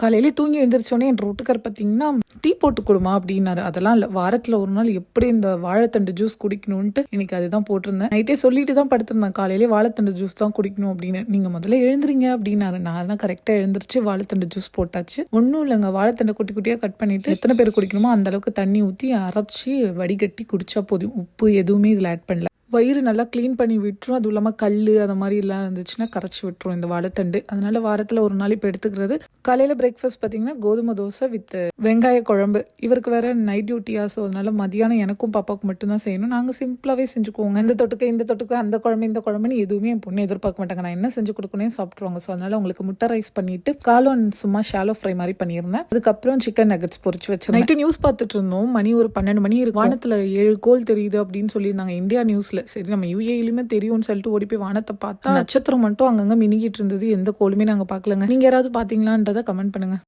காலையிலே தூங்கி எழுந்திரிச்சோடனே என் ரோட்டுக்கார் பார்த்தீங்கன்னா டீ போட்டு கொடுமா அப்படின்னாரு. அதெல்லாம் இல்லை வாரத்தில் ஒரு நாள் எப்படி இந்த வாழைத்தண்டு ஜூஸ் குடிக்கணும்ன்ட்டு இன்னைக்கு அதுதான் போட்டிருந்தேன். நைட்டே சொல்லிட்டு தான் படுத்திருந்தேன். காலையிலே வாழைத்தண்டு ஜூஸ் தான் குடிக்கணும் அப்படின்னு. நீங்கள் முதல்ல எழுந்துறீங்க அப்படின்னாரு. நான் தான் கரெக்டாக எழுந்திரிச்சு வாழைத்தண்டு ஜூஸ் போட்டாச்சு. ஒன்றும் இல்லைங்க வாழைத்தண்டை குட்டி குட்டியாக கட் பண்ணிட்டு எத்தனை பேர் குடிக்கணுமோ அந்த அளவுக்கு தண்ணி ஊற்றி அரைச்சி வடிகட்டி குடிச்சா போதும். உப்பு எதுவுமே இதில் ஆட் பண்ணல. வயிறு நல்லா க்ளீன் பண்ணி விட்டுரும். அதுவும் இல்லாமல் கல் அந்த மாதிரி எல்லாம் இருந்துச்சுன்னா கரைச்சி விட்டுரும் இந்த வாழைத்தண்டு. அதனால வாரத்தில் ஒரு நாள் இப்போ எடுத்துக்கிறது. காலையில் பிரேக்ஃபாஸ்ட் பார்த்தீங்கன்னா கோதுமை தோசை வித் வெங்காய குழம்பு. இவருக்கு வேற நைட் டியூட்டியா ஸோ அதனால மதியானம் எனக்கும் பாப்பாவுக்கு மட்டும்தான் செய்யணும். நாங்கள் சிம்பிளாகவே செஞ்சுக்குவோங்க. இந்த தொட்டுக்க இந்த தொட்டுக்க அந்த குழம்பு இந்த குழம்புன்னு எதுவுமே என் பொண்ணு எதிர்பார்க்க மாட்டாங்க. நான் என்ன செஞ்சு கொடுக்கணும் சாப்பிட்ருவாங்க ஸோ அதனால உங்களுக்கு முட்டை ரைஸ் பண்ணிட்டு காலோன் சும்மா ஷாலோ ஃப்ரை மாதிரி பண்ணியிருந்தேன். அதுக்கப்புறம் சிக்கன் நகட்ஸ் பொரிச்சு வச்சு நைட்டு நியூஸ் பார்த்துட்டு இருந்தோம். மணி ஒரு பன்னெண்டு மணி இருக்கு. வானத்தில் ஏழு கோல் தெரியுது அப்படின்னு சொல்லியிருந்தாங்க. இந்தியா நியூஸ்ல சரி நம்ம யூஏயிலுமே தெரியும்னு சொல்லிட்டு ஓடி போய் வானத்தை பார்த்தா நட்சத்திரம் மட்டும் அங்கங்க மினிக்கிட்டு இருந்தது. எந்த கோலுமே நாங்க பார்க்கலங்க. நீங்க யாராவது பாத்தீங்களான்றதை கமெண்ட் பண்ணுங்க.